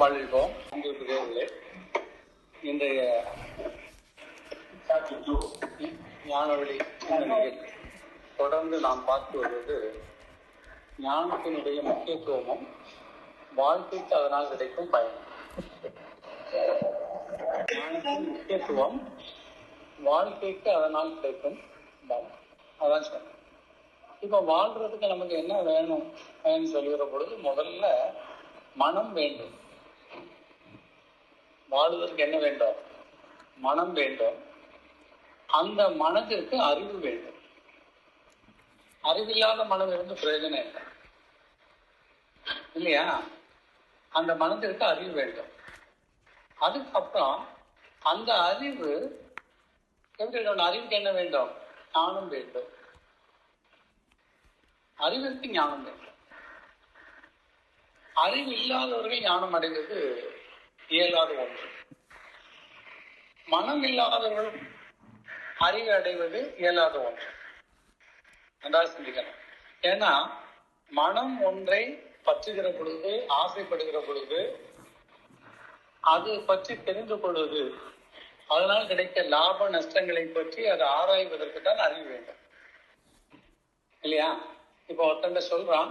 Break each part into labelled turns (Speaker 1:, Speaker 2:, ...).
Speaker 1: வாழ்வோம் உங்களுக்கு தேவையில்லை இன்றைய ஞானவழி தொடர்ந்து நாம் பார்த்து வருவது ஞானத்தினுடைய முக்கியத்துவமும் வாழ்க்கைக்கு அதனால் கிடைக்கும் பயன் ஞானத்தின் முக்கியத்துவம் வாழ்க்கைக்கு அதனால் கிடைக்கும் பயன். அதான் சொன்னேன். இப்ப வாழ்றதுக்கு நமக்கு என்ன வேணும் அப்படின்னு சொல்லுகிற பொழுது முதல்ல மனம் வேண்டும். வாழ்வதற்கு என்ன வேண்டும்? மனம் வேண்டும். அந்த மனதிற்கு அறிவு வேண்டும். அறிவில்லாத மனம் இருந்து பிரயோஜனம் இல்லை. இல்லையா? அந்த மனதிற்கு அறிவு வேண்டும். அதுக்கப்புறம் அந்த அறிவு எப்படி அறிவுக்கு என்ன வேண்டும்? ஞானம் வேண்டும். அறிவிற்கு ஞானம் வேண்டும். அறிவு இல்லாதவர்கள் ஞானம் அடைவது இயலாத ஒன்று. மனம் இல்லாதவர்கள் அறிவு அடைவது இயலாத ஒன்று. நன்றாக சிந்திக்கணும் ஏன்னா மனம் ஒன்றை பற்றுகிற பொழுது ஆசைப்படுகிற பொழுது அது பற்றி தெரிந்து கொள்வது அதனால் கிடைக்க லாப நஷ்டங்களை பற்றி அதை ஆராய்வதற்கு தான் அறிவு வேண்டும். இல்லையா? இப்போ ஒருத்தங்க சொல்றான்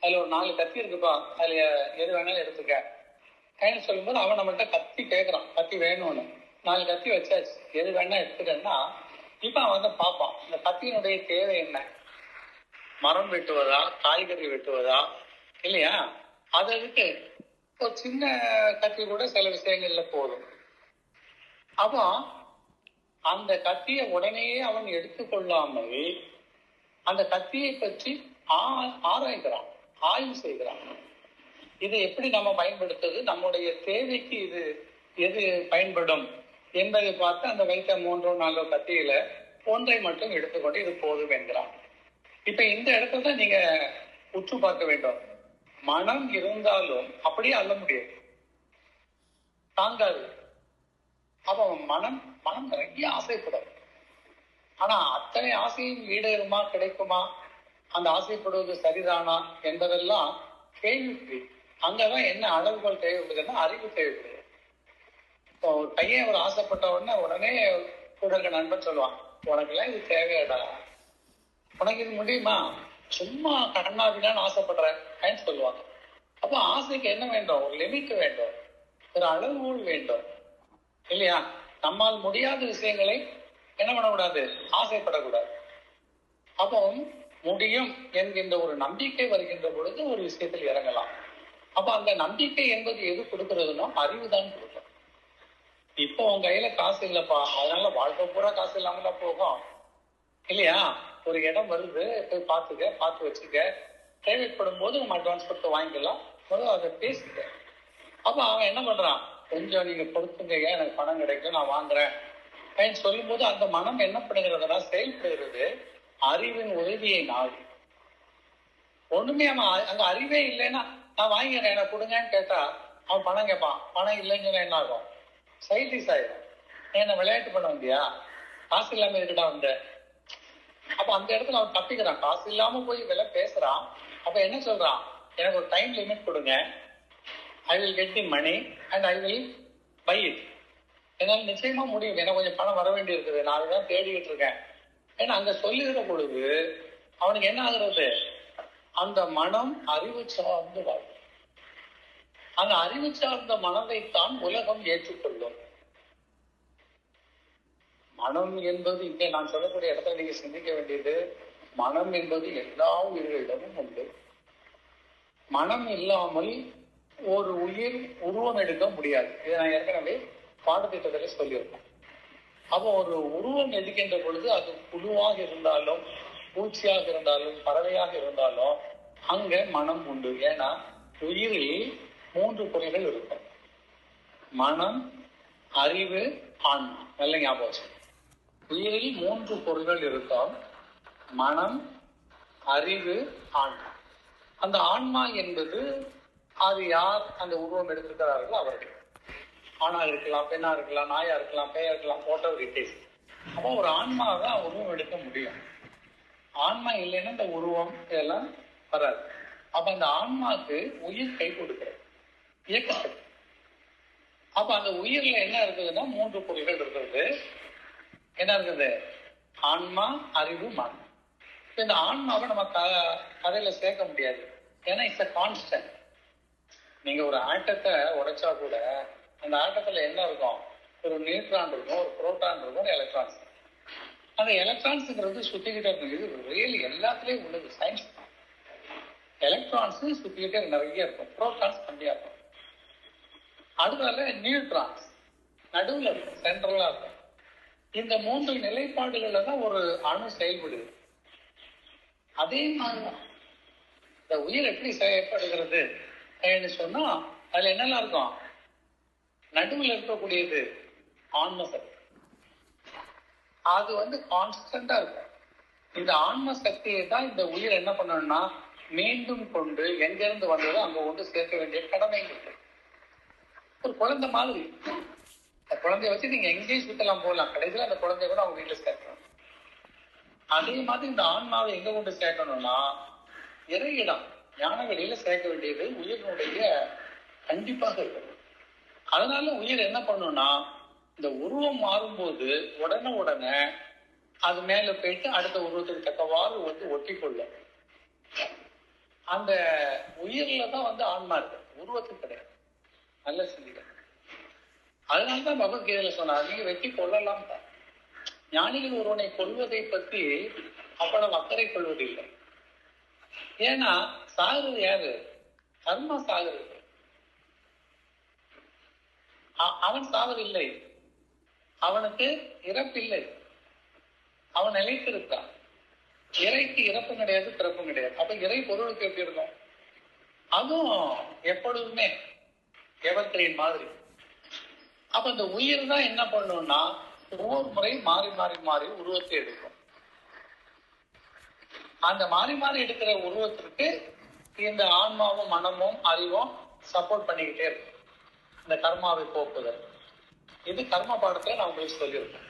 Speaker 1: அதுல ஒரு நாலு கத்தி இருக்குப்பா. அதுல எது வேணாலும் எடுத்துக்க. கைன்னு சொல்லும்போது அவன் நம்மகிட்ட கத்தி கேட்குறான் கத்தி வேணும்னு. நாலு கத்தி வச்சாச்சு. எது வேணா எடுத்துக்கன்னா இப்ப அவன் வந்து பார்ப்பான். இந்த கத்தியினுடைய தேவை என்ன? மரம் வெட்டுவதா? காய்கறி வெட்டுவதா? இல்லையா? அது அதுக்கு ஒரு சின்ன கத்தி கூட சில விஷயங்கள்ல போதும். அப்போ அந்த கத்தியை உடனேயே அவன் எடுத்துக்கொள்ளாமல் அந்த கத்தியை பற்றி ஆ- ஆராய்கிறான். ஆய்வு செய்கிறான். இதை எப்படி நம்ம பயன்படுத்துறது? நம்முடைய தேவைக்கு இது எது பயன்படும் என்பதை பார்த்து அந்த வைத்த மூன்றோ நாலோ கத்தியில ஒன்றை மட்டும் எடுத்துக்கொண்டு இது போதும் என்கிறான். இப்ப இந்த இடத்துல தான் நீங்க உற்று பார்க்க வேண்டும். மனம் இருந்தாலும் அப்படியே அள்ள முடியாது. தாங்காது. அப்ப மனம் மனம் நிறைய ஆசைப்படும். ஆனா அத்தனை ஆசையும் ஈடேறுமா கிடைக்குமா? அந்த ஆசைப்படுவது சரிதானா என்பதெல்லாம் கேள்விக்குறி. அங்கதான் என்ன அளவுகள் தேவைப்படுதுன்னா அறிவு தேவைப்படுது? இப்போ ஒரு பையன் ஒரு ஆசைப்பட்ட உடனே உடனே கூட இருக்க நண்பன் சொல்லுவான் உனக்குலாம் இது தேவையாடா? உனக்கு இது முடியுமா? சும்மா கண்ணா விடான்னு ஆசைப்படுறேன் அப்படின்னு சொல்லுவாங்க. அப்போ ஆசைக்கு என்ன வேண்டும்? ஒரு லிமிட் வேண்டும். ஒரு அளவுகோல் வேண்டும். இல்லையா? நம்மால் முடியாத விஷயங்களை என்ன பண்ணக்கூடாது? ஆசைப்படக்கூடாது. அப்போ முடியும் என்கின்ற ஒரு நம்பிக்கை வருகின்ற பொழுது ஒரு விஷயத்தில் இறங்கலாம். அப்ப அந்த நம்பிக்கை என்பது எது கொடுக்கறதுன்னா அறிவு தான் கொடுக்கும். இப்போ உன் கையில காசு இல்லப்பா. அதனால வாழ்க்கை பூரா காசு இல்லாமல போகும். இல்லையா? ஒரு இடம் வருது போய் பார்த்துக்க பார்த்து வச்சுக்க. தேவைப்படும் போது நம்ம அட்வான்ஸ் கொடுத்து வாங்கிக்கலாம். முதல்ல அதை பேசிக்க. அப்ப அவன் என்ன பண்றான்? கொஞ்சம் நீங்க கொடுத்துங்க எனக்கு பணம் கிடைக்கும் நான் வாங்குறேன். அப்படின்னு சொல்லும்போது அந்த மனம் என்ன பண்ணுகிறதுனா செயல்படுகிறது அறிவின் உதவியை நாடு. ஒண்ணுமே அவன் அந்த அங்க அறிவே இல்லைன்னா நான் வாங்கிக்கிறேன் எனக்கு கொடுங்கன்னு கேட்டா அவன் பணம் கேட்பான். பணம் இல்லைன்னு என்ன ஆகும்? சைல்டிஸ் ஆயிடும். என்ன விளையாட்டு பண்ண வந்தியா? காசு இல்லாம இருக்கடா வந்த? அப்ப அந்த இடத்துல அவன் தப்பிக்கிறான். காசு இல்லாம போய் விலை பேசுறான். அப்ப என்ன சொல்றான்? எனக்கு ஒரு டைம் லிமிட் கொடுங்க. I will get the money and I will buy it என்னால் நிச்சயமா முடியும். எனக்கு கொஞ்சம் பணம் வர வேண்டி இருக்குது. நான் அதுதான் தேடிக்கிட்டு இருக்கேன். ஏன்னா அங்க சொல்லுகிற பொழுது அவனுக்கு என்ன ஆகுறது? அந்த மனம் அறிவு சார்ந்து வாழும் அந்த அறிவு சார்ந்த மனதைத்தான் உலகம் ஏற்றுக்கொள்ளும். மனம் என்பது இங்கே நான் சொல்லக்கூடிய இடத்துல நீங்க சிந்திக்க வேண்டியது மனம் என்பது எல்லா உயிர்களிடமும் உண்டு. மனம் இல்லாமல் ஒரு உயிர் உருவம் எடுக்க முடியாது. இதை நான் ஏற்கனவே பாடத்திட்டத்தில் சொல்லியிருக்கேன். அப்போ ஒரு உருவம் எடுக்கின்ற பொழுது அது புழுவாக இருந்தாலும் பூச்சியாக இருந்தாலும் பறவையாக இருந்தாலும் அங்க மனம் உண்டு. ஏன்னா உயிரில் மூன்று குறைகள் இருக்கும். மனம் அறிவு ஆன்மா. நல்ல ஞாபகம் உயிரில் மூன்று பொருள்கள் இருக்கும். மனம் அறிவு ஆன்மா. அந்த ஆன்மா என்பது அது யார் அந்த உருவம் எடுத்திருக்கிறார்களோ அவர்கள். ஆணா இருக்கலாம் பெண்ணா இருக்கலாம் நாயா இருக்கலாம் பேயா இருக்கலாம் போட்டவர் இட் அப்போ ஒரு ஆன்மாவை தான் உருவம் எடுக்க முடியும். ஆன்மா இல்லைன்னா இந்த உருவம் இதெல்லாம் வராது. அப்ப அந்த ஆன்மாக்கு உயிர் கை கொடுக்கிறது. இயக்கப்படுது அப்ப அந்த உயிர்ல என்ன இருக்குதுன்னா மூன்று பொருள்கள் இருக்கிறது. என்ன இருக்குது? ஆன்மா அறிவு மனம். இந்த ஆன்மாவை நம்ம க கதையில சேர்க்க முடியாது. ஏன்னா இட்ஸ் அ கான்ஸ்டன்ட் நீங்க ஒரு ஆட்டத்தை உடைச்சா கூட அந்த ஆட்டத்துல என்ன இருக்கும்? ஒரு நியூட்ரான் இருக்கும் ஒரு புரோட்டான் இருக்கும் ஒரு எலக்ட்ரான்ஸ் அந்த எலக்ட்ரான்ஸுங்கிறது சுத்திக்கிட்டே இருக்கும் இது ரியல் எல்லாத்துலேயும் உள்ளது. சயின்ஸ் எலக்ட்ரான்ஸ் சுத்திக்கிட்டே நிறைய இருக்கும். ப்ரோட்டான்ஸ் கம்மியாக இருக்கும். அதனால நியூட்ரான்ஸ் நடுவில் இருக்கும் சென்ட்ரலாக இருக்கும். இந்த மூன்று நிலைப்பாடுகளில் தான் ஒரு அணு செயல்படுது. அதே மாதிரிதான். இந்த உயிர் எப்படி செயல்படுகிறது ன்னு சொன்னா அதுல என்னெல்லாம் இருக்கும்? நடுவில் இருக்கக்கூடியது ஆன்மசக்தி. அது வந்து கான்ஸ்டண்டா இருக்கும். இந்த ஆன்ம சக்தியை தான் இந்த உயிர் என்ன பண்ணணும்னா மீண்டும் கொண்டு எங்கிருந்து வந்ததோ அங்க கொண்டு சேர்க்க வேண்டிய கடமை இருக்கு. ஒரு குழந்தை மாதிரி. அந்த குழந்தைய வச்சு நீங்க எங்கேயும் சுத்தலாம் போகலாம். கடைசியில் அந்த குழந்தைய கூட அவங்க வீட்டுல சேர்க்கணும் அதே மாதிரி இந்த ஆன்மாவை எங்க கொண்டு சேர்க்கணும்னா இறையிடம் ஞான வெளியில சேர்க்க வேண்டியது உயிரினுடைய கண்டிப்பாக இருக்கு அதனால உயிர் என்ன பண்ணும்னா இந்த உருவம் மாறும்போது உடனே உடனே அது மேல போயிட்டு அடுத்த உருவத்துக்கு தக்கவாறு வந்து ஒட்டி கொள்ளும் அந்த உயிர்ல தான் வந்து ஆன்மா இருக்கு. உருவத்துக்கு கிடையாது. நல்ல சிந்திக்க அதனாலதான் பகவத்கீதையில சொன்னார் நீங்க வெட்டி கொள்ளலாம் தான் ஞானிகள் ஒருவனை கொள்வதை பத்தி அவ்வளவு அக்கறை கொள்வதில்லை. ஏன்னா சாகுறது யாரு? கர்மா சாகுறது அ- அவன் சாவதில்லை அவனுக்கு இறப்பில்லை. அவன் நிலைத்திருக்கான் இறைக்கு இறப்பும் கிடையாது பிறப்பும் கிடையாது. அப்ப இறை பொருளுக்கு எப்படி இருக்கும்? அதுவும் எப்பொழுதுமே எவர்கிரீன் மாதிரி. அப்ப இந்த உயிர் தான் என்ன பண்ணும்னா ஒவ்வொரு முறை மாறி மாறி மாறி உருவத்தை எடுக்கும். அந்த மாறி மாறி எடுக்கிற உருவத்திற்கு இந்த ஆன்மாவும் மனமும் அறிவும் சப்போர்ட் பண்ணிக்கிட்டே இருக்கும். இந்த கர்மாவை போக்குதல். இது கர்ம பாடத்துல நான் உங்களுக்கு சொல்லியிருக்கேன்.